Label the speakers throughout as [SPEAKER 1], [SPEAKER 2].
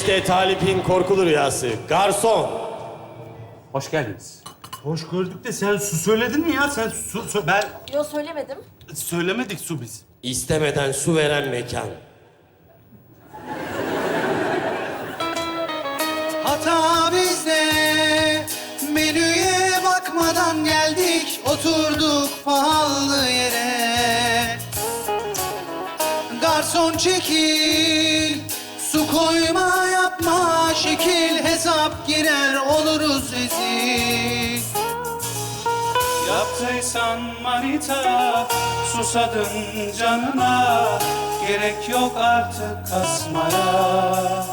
[SPEAKER 1] İşte Talip'in korkulu rüyası. Garson.
[SPEAKER 2] Hoş geldiniz.
[SPEAKER 3] Hoş gördük de sen su söyledin mi ya? Sen su, sö- ben
[SPEAKER 4] Yo söylemedim.
[SPEAKER 3] söylemedik su biz.
[SPEAKER 1] İstemeden su veren mekan.
[SPEAKER 5] Hata bizde Menüye bakmadan geldik Oturduk pahalı yere Garson çekil koyma yapma şekil Hesap girer oluruz rezil.
[SPEAKER 6] Yaptıysan manita Susadın canına Gerek yok artık kasmaya.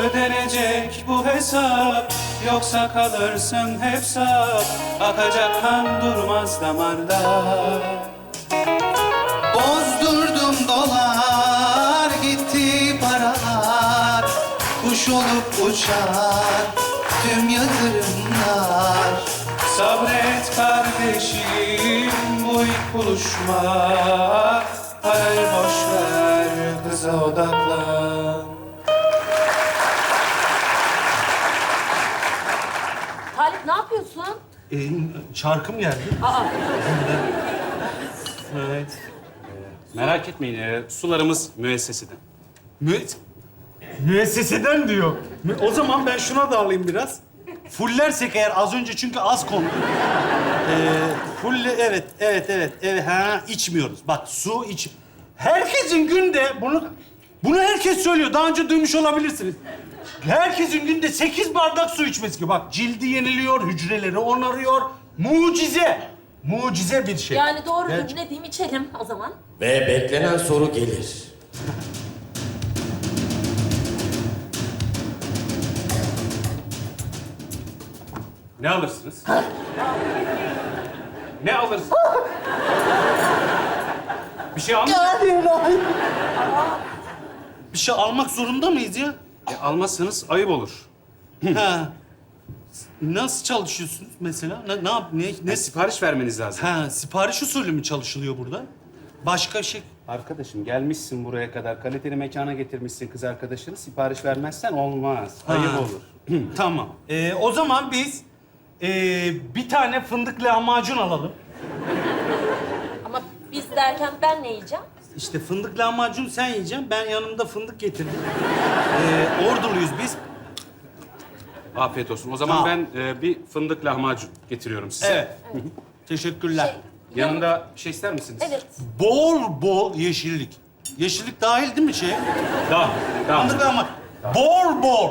[SPEAKER 6] Ödenecek bu hesap Yoksa kalırsın hep sap Akacak kan durmaz damarda
[SPEAKER 5] Kuş olup uçar Tüm yatırımlar
[SPEAKER 6] Sabret kardeşim bu ilk buluşma Parayı boş ver kıza odaklan
[SPEAKER 4] Talip ne yapıyorsun?
[SPEAKER 3] Ee, şarkım geldi.
[SPEAKER 4] Aa,
[SPEAKER 3] Evet.
[SPEAKER 2] Merak etmeyin, e, sularımız müesseseden.
[SPEAKER 3] Mü müesseseden diyor. O zaman ben şuna da alayım biraz. Fullersek eğer az önce çünkü az kondu. Ee, fulle evet, evet, evet, evet. Ha içmiyoruz. Bak su iç. Herkesin günde bunu bunu herkes söylüyor. Daha önce duymuş olabilirsiniz. Herkesin günde sekiz bardak su içmesi gerekiyor. Bak cildi yeniliyor, hücreleri onarıyor. Mucize. Mucize bir şey.
[SPEAKER 4] yani doğru
[SPEAKER 3] Gerçi-
[SPEAKER 4] ne diyeyim içelim o zaman.
[SPEAKER 1] Ve beklenen soru gelir.
[SPEAKER 2] Ne alırsınız? ne alırsınız? Bir şey almış.
[SPEAKER 3] Bir şey almak zorunda mıyız ya?
[SPEAKER 2] E, almazsanız ayıp olur.
[SPEAKER 3] ha. Nasıl çalışıyorsunuz mesela? Ne, ne yap, ne, ne
[SPEAKER 2] Ne sipariş vermeniz lazım.
[SPEAKER 3] Ha, sipariş usulü mü çalışılıyor burada? Başka şey...
[SPEAKER 2] Arkadaşım gelmişsin buraya kadar, kaliteli mekana getirmişsin kız arkadaşını. Sipariş vermezsen olmaz.
[SPEAKER 3] Ha.
[SPEAKER 2] Ayıp olur.
[SPEAKER 3] tamam. Ee, o zaman biz ee, bir tane fındık lahmacun alalım.
[SPEAKER 4] Ama biz derken ben ne yiyeceğim?
[SPEAKER 3] İşte fındık lahmacun sen yiyeceksin. Ben yanımda fındık getirdim. Ee, orduluyuz biz.
[SPEAKER 2] Afiyet olsun. O zaman
[SPEAKER 3] Sağ ol.
[SPEAKER 2] ben e, bir fındık lahmacun getiriyorum size.
[SPEAKER 3] Evet. Teşekkürler.
[SPEAKER 4] Şey,
[SPEAKER 2] Yanında bir şey ister misiniz?
[SPEAKER 4] Evet.
[SPEAKER 3] Bol bol yeşillik. Yeşillik dahil değil mi şey?
[SPEAKER 2] Daha, daha.
[SPEAKER 3] Fındık lahmacun. Bol bol.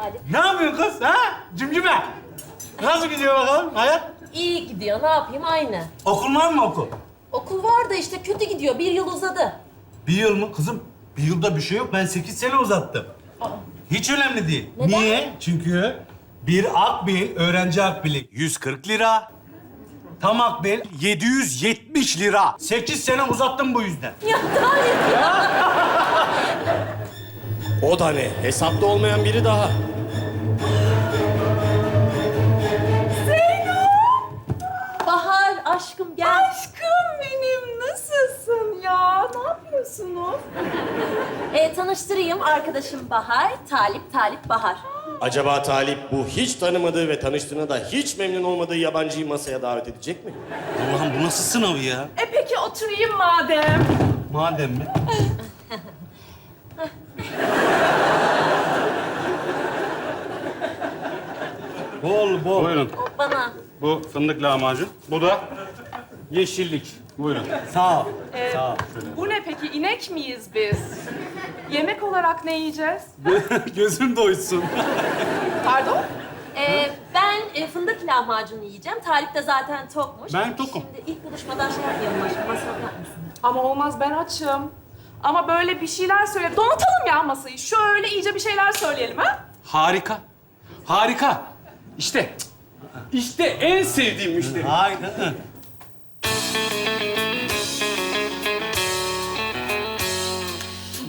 [SPEAKER 4] Talip.
[SPEAKER 3] Ne yapıyorsun kız? Ha? Cimcime. Nasıl gidiyor bakalım hayat?
[SPEAKER 4] İyi gidiyor ne yapayım aynı.
[SPEAKER 3] Okul var mı okul?
[SPEAKER 4] Okul var da işte kötü gidiyor. Bir yıl uzadı.
[SPEAKER 3] Bir yıl mı? Kızım bir yılda bir şey yok. Ben sekiz sene uzattım. Hiç önemli değil.
[SPEAKER 4] Neden?
[SPEAKER 3] Niye? Çünkü bir akbil, öğrenci akbili 140 lira. Tam akbil 770 lira. Sekiz sene uzattım bu yüzden.
[SPEAKER 4] Ya Talip.
[SPEAKER 1] O da ne? Hesapta olmayan biri daha.
[SPEAKER 4] Bahar aşkım gel.
[SPEAKER 7] Aşkım benim nasılsın ya? Ne yapıyorsunuz?
[SPEAKER 4] Ee, tanıştırayım arkadaşım Bahar. Talip, Talip Bahar.
[SPEAKER 1] Acaba Talip bu hiç tanımadığı ve tanıştığına da hiç memnun olmadığı yabancıyı masaya davet edecek mi?
[SPEAKER 3] Allah'ım bu nasıl sınav ya?
[SPEAKER 7] E peki oturayım madem.
[SPEAKER 3] Madem mi? bol bol.
[SPEAKER 2] Buyurun.
[SPEAKER 4] Bana.
[SPEAKER 2] Bu fındık lahmacun. Bu da yeşillik. Buyurun.
[SPEAKER 3] Sağ ol.
[SPEAKER 7] Ee,
[SPEAKER 3] Sağ ol.
[SPEAKER 7] bu ne peki? İnek miyiz biz? Yemek olarak ne yiyeceğiz?
[SPEAKER 3] Gözüm doysun.
[SPEAKER 7] Pardon?
[SPEAKER 4] Ee, ben e, fındık lahmacunu yiyeceğim. Talip de zaten tokmuş.
[SPEAKER 3] Ben tokum.
[SPEAKER 4] Şimdi ilk buluşmadan şey yapmayalım aşkım. Masraf yapmasın.
[SPEAKER 7] Ama olmaz ben açım. Ama böyle bir şeyler söyle. Donatalım ya masayı. Şöyle iyice bir şeyler söyleyelim ha?
[SPEAKER 2] Harika. Harika. İşte. İşte en sevdiğim müşteri.
[SPEAKER 3] Aynen.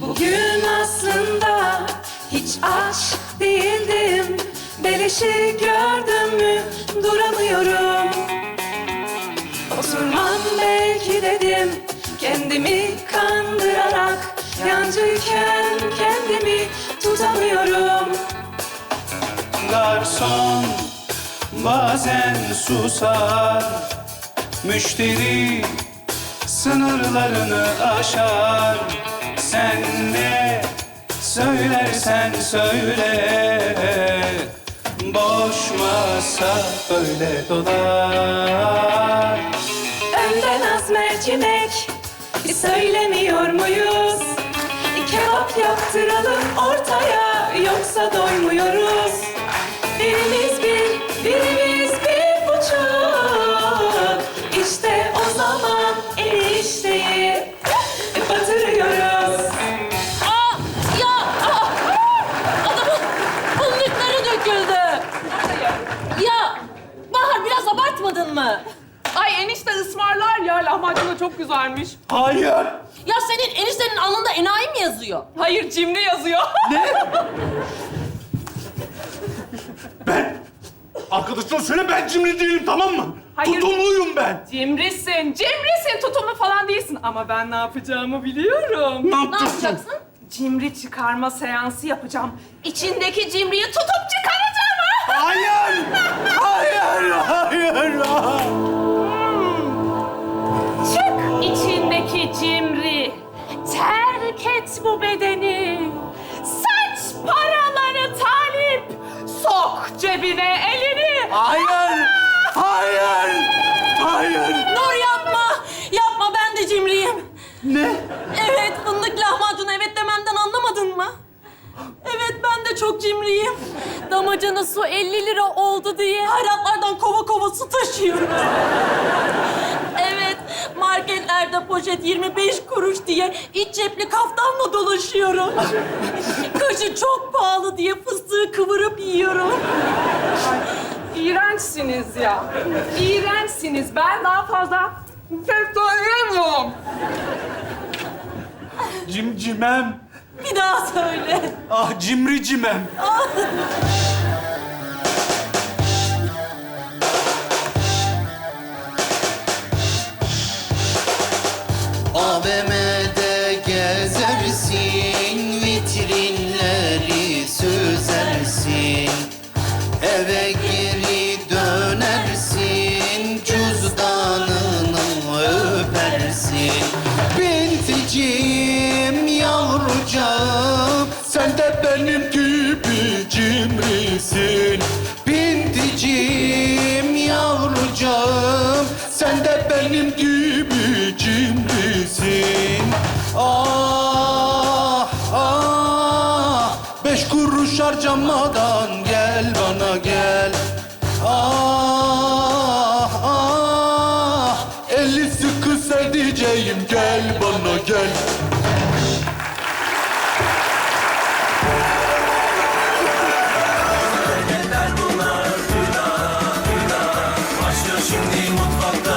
[SPEAKER 8] Bugün aslında hiç aşk değildim Beleşi gördüm mü duramıyorum Oturmam belki dedim kendimi kandırarak
[SPEAKER 9] Yancıyken kendimi tutamıyorum
[SPEAKER 6] Garson bazen susar. Müşteri sınırlarını aşar. Sen ne söylersen söyle Boş masa böyle dolar.
[SPEAKER 9] Önden az mercimek Söylemiyor muyuz? Kebap yaptıralım ortaya Yoksa doymuyoruz Birimiz bir, birimiz bir buçuk İşte o zaman enişteyi batırıyoruz
[SPEAKER 4] Aa, ya, aa, adamın fındıkları döküldü. Ya, Bahar biraz abartmadın mı?
[SPEAKER 7] Ay enişte ısmarlar ya. Lahmacun da çok güzelmiş.
[SPEAKER 5] Hayır.
[SPEAKER 4] Ya senin eniştenin alnında enayi mi yazıyor?
[SPEAKER 7] Hayır cimri yazıyor.
[SPEAKER 5] Arkadaşlar söyle ben cimri değilim tamam mı?
[SPEAKER 7] Hayır.
[SPEAKER 5] Tutumluyum ben.
[SPEAKER 7] Cimrisin, cimrisin. Tutumlu falan değilsin. Ama ben ne yapacağımı biliyorum.
[SPEAKER 5] Ne
[SPEAKER 4] Ne
[SPEAKER 5] yapacaksın?
[SPEAKER 4] yapacaksın?
[SPEAKER 7] Cimri çıkarma seansı yapacağım. İçindeki cimriyi tutup çıkaracağım. ha!
[SPEAKER 5] Hayır. Hayır. Hayır.
[SPEAKER 7] Çık içindeki cimri. Terk et bu bedeni.
[SPEAKER 4] Cimriyim. Damacana su 50 lira oldu diye hayratlardan kova kova su taşıyorum. Evet, marketlerde poşet 25 kuruş diye iç cepli kaftanla dolaşıyorum. Kışı çok pahalı diye fıstığı kıvırıp yiyorum.
[SPEAKER 7] İğrençsiniz ya. İğrençsiniz. Ben daha fazla ses söyleyemiyorum.
[SPEAKER 5] Cimcimem.
[SPEAKER 4] Bir daha söyle.
[SPEAKER 5] Ah cimri cimem.
[SPEAKER 3] AVM'de gezersin, vitrinleri süzersin. Eve geri Ah ah. Beş kuruş harcamadan gel bana gel. Ah ah. Elli sıkı sevdiceğim gel bana gel. Şimdi mutfakta.